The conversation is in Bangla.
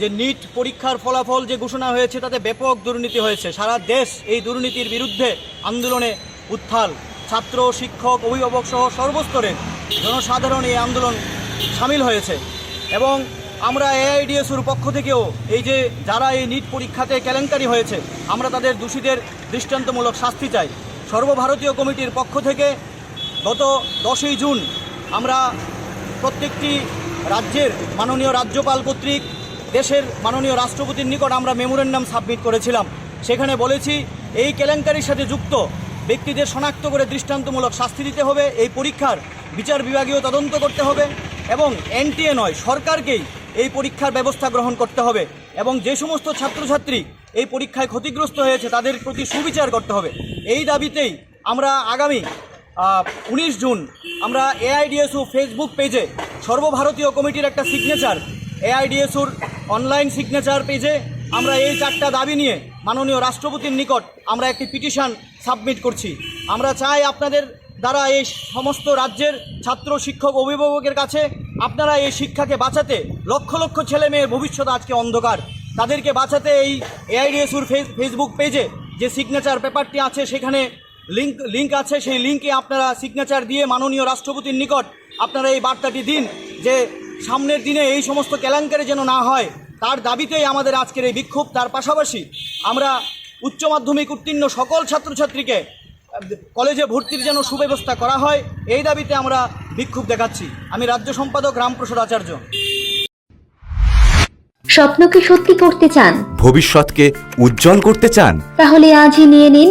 যে নিট পরীক্ষার ফলাফল যে ঘোষণা হয়েছে, তাতে ব্যাপক দুর্নীতি হয়েছে। সারা দেশ এই দুর্নীতির বিরুদ্ধে আন্দোলনে উত্থাল। ছাত্র, শিক্ষক, অভিভাবক সহ সর্বস্তরের জনসাধারণ এই আন্দোলন সামিল হয়েছে। এবং আমরা এআইডিএসুর পক্ষ থেকেও এই যে যারা এই নিট পরীক্ষাতে কেলেঙ্কারি হয়েছে, আমরা তাদের দোষীদের দৃষ্টান্তমূলক শাস্তি চাই। সর্বভারতীয় কমিটির পক্ষ থেকে গত দশই জুন আমরা প্রত্যেকটি রাজ্যের মাননীয় রাজ্যপাল কর্তৃক, দেশের মাননীয় রাষ্ট্রপতির নিকট আমরা মেমোরেন্ডাম সাবমিট করেছিলাম। সেখানে বলেছি, এই কেলেঙ্কারির সাথে যুক্ত ব্যক্তিদের শনাক্ত করে দৃষ্টান্তমূলক শাস্তি দিতে হবে, এই পরীক্ষার বিচার বিভাগীয় তদন্ত করতে হবে এবং এনটিএ নয়, সরকারকেই এই পরীক্ষার ব্যবস্থা গ্রহণ করতে হবে এবং যে সমস্ত ছাত্রছাত্রী এই পরীক্ষায় ক্ষতিগ্রস্ত হয়েছে তাদের প্রতি সুবিচার করতে হবে। এই দাবিতেই আমরা আগামী উনিশ জুন আমরা এআইডিএসু ফেসবুক পেজে সর্বভারতীয় কমিটির একটা সিগনেচার এআইডিএসুর অনলাইন সিগনেচার পেজে আমরা এই চারটা দাবি নিয়ে মাননীয় রাষ্ট্রপতির নিকট আমরা একটি পিটিশন সাবমিট করছি। আমরা চাই আপনাদের দ্বারা এই সমস্ত রাজ্যের ছাত্র, শিক্ষক, অভিভাবকের কাছে আপনারা এই শিক্ষাকে বাঁচাতে লক্ষ লক্ষ ছেলে মেয়ের ভবিষ্যৎ আজকে অন্ধকার। তাদেরকে বাঁচাতে এই এআইডিএসুর ফেসবুক পেজে যে সিগনেচার পেপারটি আছে, সেখানে লিঙ্ক লিঙ্ক আছে সেই লিঙ্কে আপনারা সিগনেচার দিয়ে মাননীয় রাষ্ট্রপতির নিকট আপনারা এই বার্তাটি দিন যে সামনের দিনে এই সমস্ত কেলেঙ্কারি যেন না হয় তার দাবিতেই আমাদের আজকের এই বিক্ষোভ। তার পাশাপাশি আমরা উচ্চ মাধ্যমিক উত্তীর্ণ সকল ছাত্রছাত্রীকে কলেজে ভর্তির যেন সুব্যবস্থা করা হয় এই দাবিতে আমরা বিক্ষোভ দেখাচ্ছি। আমি রাজ্য সম্পাদক রামপ্রসাদ আচার্য। স্বপ্নকে সত্যি করতে চান? ভবিষ্যৎকে উজ্জ্বল করতে চান? তাহলে আজই নিয়ে নিন